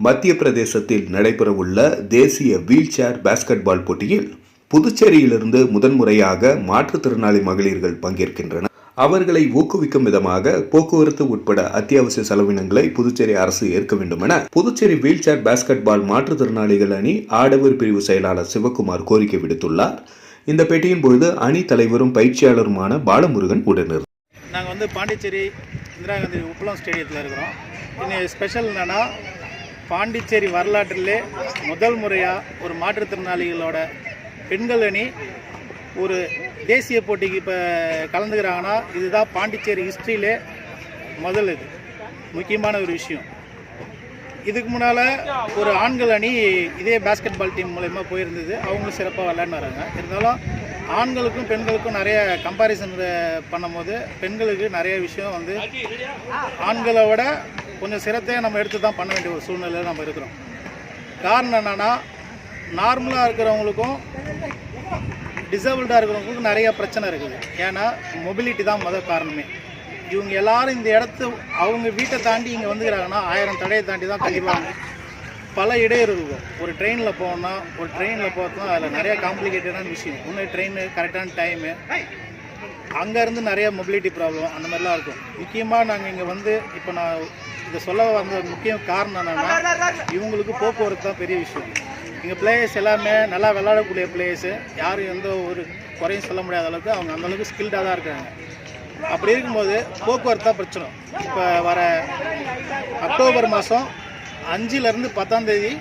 மத்திய பிரதேசத்தில் நடைபெறவுள்ள தேசிய வீல் சேர் பாஸ்கெட்பால் போட்டியில் புதுச்சேரியிலிருந்து முதன்முறையாக மாற்றுத்திறனாளி மகளிர்கள் பங்கேற்கின்றனர். அவர்களை ஊக்குவிக்கும் விதமாக போக்குவரத்து உட்பட அத்தியாவசிய செலவினங்களை புதுச்சேரி அரசு ஏற்க வேண்டும் என புதுச்சேரி வீல் சேர் பேஸ்கெட்பால் மாற்றுத்திறனாளிகள் அணி ஆடவர் பிரிவு செயலாளர் சிவக்குமார் கோரிக்கை விடுத்துள்ளார். இந்த பேட்டியின் பொழுது அணி தலைவரும் பயிற்சியாளருமான பாலமுருகன் உடனிருந்தார் நாங்கள் வந்து பாண்டிச்சேரி இந்திரா காந்தி உப்பளம் ஸ்டேடியத்தில் இருக்கிறோம். இன்னைக்கு ஸ்பெஷல் என்னன்னா பாண்டிச்சேரி வரலாற்றிலே முதல் முறையாக ஒரு மாற்றுத்திறனாளிகளோட பெண்கள் அணி ஒரு தேசிய போட்டிக்கு இப்போ கலந்துக்கிறாங்கன்னா இதுதான் பாண்டிச்சேரி ஹிஸ்ட்ரியிலே முதல் இது. முக்கியமான ஒரு விஷயம். இதுக்கு முன்னால் ஒரு ஆண்கள் அணி இதே பாஸ்கெட் பால் டீம் மூலயமா போயிருந்தது. அவங்களும் சிறப்பாக விளையாண்டு வராங்க. இருந்தாலும் ஆண்களுக்கும் பெண்களுக்கும் நிறைய கம்பாரிசன் பண்ணும்போது பெண்களுக்கு நிறைய விஷயம் வந்து ஆண்களை விட கொஞ்சம் சிரத்தையாக நம்ம எடுத்து தான் பண்ண வேண்டிய ஒரு சூழ்நிலையில் நம்ம இருக்கிறோம். காரணம் என்னென்னா நார்மலாக இருக்கிறவங்களுக்கும் டிசபிள்டாக இருக்கிறவங்களுக்கும் நிறைய பிரச்சனை இருக்குது. ஏன்னா மொபிலிட்டி தான் முதல் காரணமே. இவங்க எல்லாரும் இந்த இடத்து அவங்க வீட்டை தாண்டி இங்கே வந்துக்கிறாங்கன்னா ஆயிரம் தடையை தாண்டி தான் கண்டிப்பாக பல இடையூறு இருக்கும். ஒரு ட்ரெயினில் போகணும்னா ஒரு ட்ரெயினில் போகிறதுனா அதில் நிறைய காம்ப்ளிகேட்டடான விஷயம். இன்னும் ட்ரெயின் கரெக்டான டைமு அங்கேருந்து நிறைய மொபிலிட்டி ப்ராப்ளம் அந்த மாதிரிலாம் இருக்கும். முக்கியமாக நாங்கள் இங்கே வந்து இப்போ நான் இதை சொல்ல வந்த முக்கிய காரணம் என்னென்னா இவங்களுக்கு போக்குவரத்து தான் பெரிய விஷயம். இங்கே பிளேயர்ஸ் எல்லாமே நல்லா விளையாடக்கூடிய பிளேயர்ஸு யாரும் எந்த ஒரு குறையும் சொல்ல முடியாத அளவுக்கு அவங்க அந்தளவுக்கு ஸ்கில்டாக தான் இருக்காங்க. அப்படி இருக்கும்போது போக்குவரத்து தான் பிரச்சனை. இப்போ வர அக்டோபர் மாதம் அஞ்சுலேருந்து பத்தாம் தேதி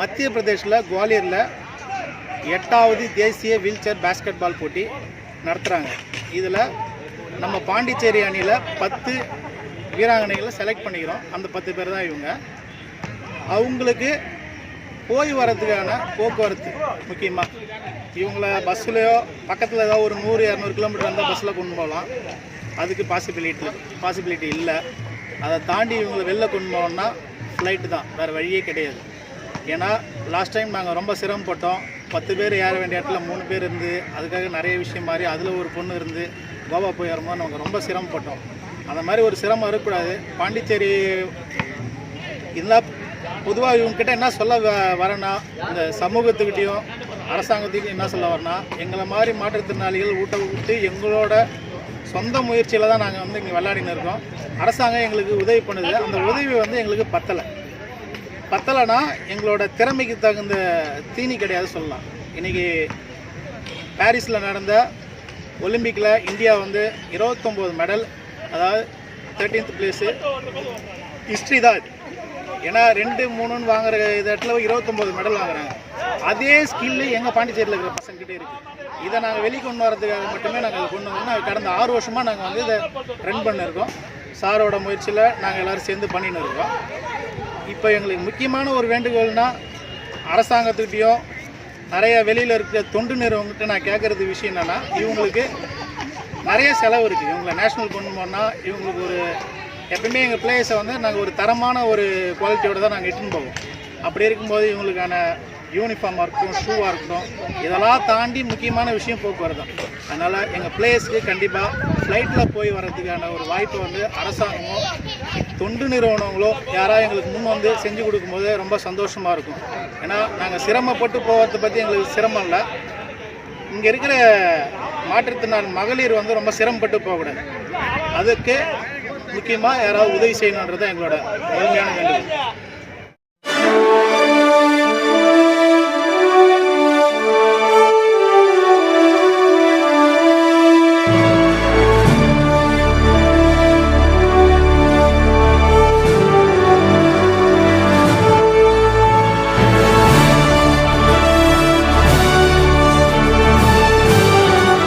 மத்திய பிரதேஷில் குவாலியரில் எட்டாவது தேசிய வீல் சேர் பாஸ்கெட் பால் போட்டி. நடத்துகிறாங்க இதில் நம்ம பாண்டிச்சேரி அணியில் பத்து வீராங்கனைகளை செலக்ட் பண்ணிக்கிறோம். அந்த பத்து பேர் தான் இவங்க. அவங்களுக்கு போய் வரதுக்கான போக்குவரத்து முக்கியமாக இவங்கள பஸ்லேயோ பக்கத்தில் ஏதாவது ஒரு நூறு இரநூறு கிலோமீட்டர் வந்தால் பஸ்ஸில் கொண்டு போகலாம். அதுக்கு பாசிபிலிட்டி பாசிபிலிட்டி இல்லை. அதை தாண்டி இவங்களை வெளில கொண்டு போகணுன்னா ஃப்ளைட்டு தான். வேறு வழியே கிடையாது. ஏன்னா லாஸ்ட் டைம் நாங்கள் ரொம்ப சிரமப்பட்டோம். பத்து பேர் ஏற வேண்டிய இடத்துல மூணு பேர் இருந்து அதுக்காக நிறைய விஷயம் மாதிரி அதில் ஒரு பொண்ணு இருந்து கோவா போய் ஏறும்போது நாங்கள் ரொம்ப சிரமப்பட்டோம். அந்த மாதிரி ஒரு சிரமம் இருக்கக்கூடாது பாண்டிச்சேரி இருந்தால் பொதுவாக இவங்ககிட்ட என்ன சொல்ல வ- வரேன்னா இந்த சமூகத்துக்கிட்டேயும் அரசாங்கத்துக்கும் என்ன சொல்ல வரேன்னா எங்களை மாதிரி மாற்றுத்திறனாளிகள் ஊட்ட ஊட்டி எங்களோட சொந்த முயற்சியில் தான் நாங்கள் வந்து இங்கே விளையாடினு இருக்கோம். அரசாங்கம் எங்களுக்கு உதவி பண்ணுது. அந்த உதவி வந்து எங்களுக்கு பத்தலை. பத்தலைன்னா எங்களோட திறமைக்கு தகுந்த தீனி கிடையாது சொல்லலாம். இன்றைக்கி பாரிஸில் நடந்த ஒலிம்பிக்கில் இந்தியா வந்து இருபத்தொம்போது மெடல் அதாவது தேர்ட்டீன்த் பிளேஸு ஹிஸ்ட்ரி தான் இது. ஏன்னா ரெண்டு மூணுன்னு வாங்குற இது இடத்துல இருபத்தொம்போது மெடல் வாங்குறாங்க. அதே ஸ்கில்லு எங்கள் பாண்டிச்சேரியில் இருக்கிற பசங்ககிட்ட இருக்குது இதை நாங்கள் வெளிக்கொண்டு வரதுக்காக மட்டுமே நாங்கள் கொண்டு வந்தோம்னா கடந்த ஆறு வருஷமாக நாங்கள் வந்து இதை ரன் பண்ணியிருக்கோம் சாரோட முயற்சியில் நாங்கள் எல்லோரும் சேர்ந்து பண்ணின்னு இருக்கோம். இப்போ எங்களுக்கு முக்கியமான ஒரு வேண்டுகோள்னால் அரசாங்கத்துக்கிட்டையும் நிறைய வெளியில் இருக்கிற தொண்டு நிறுவங்கிட்ட நான் கேட்குறது விஷயம் என்னென்னா இவங்களுக்கு நிறைய செலவு இருக்குது இவங்களை நேஷ்னல் கொண்டு போனால் இவங்களுக்கு ஒரு எப்பவுமே எங்கள் பிளேயர்ஸை வந்து நாங்கள் ஒரு தரமான ஒரு குவாலிட்டியோட தான் நாங்கள் இட்டுன்னு போவோம். அப்படி இருக்கும்போது இவங்களுக்கான யூனிஃபார்மாக இருக்கட்டும் ஷூவாக இருக்கட்டும் இதெல்லாம் தாண்டி முக்கியமான விஷயம் போக்குவரத்து தான். அதனால் எங்கள் பிளேஸ்க்கு கண்டிப்பாக ஃப்ளைட்டில் போய் வர்றதுக்கான ஒரு வாய்ப்பை வந்து அரசாங்கமோ தொண்டு நிறுவனங்களோ யாராவது எங்களுக்கு முன் வந்து செஞ்சு கொடுக்கும்போது ரொம்ப சந்தோஷமாக இருக்கும். ஏன்னா நாங்கள் சிரமப்பட்டு போகிறத பற்றி எங்களுக்கு சிரமம் இல்லை. இங்கே இருக்கிற மாற்றுத்திறனாளி மகளிர் வந்து ரொம்ப சிரமப்பட்டு போகக்கூடாது. அதுக்கு முக்கியமாக யாராவது உதவி செய்யணுன்றது தான் எங்களோட முழுமையான வேண்டுகோள்.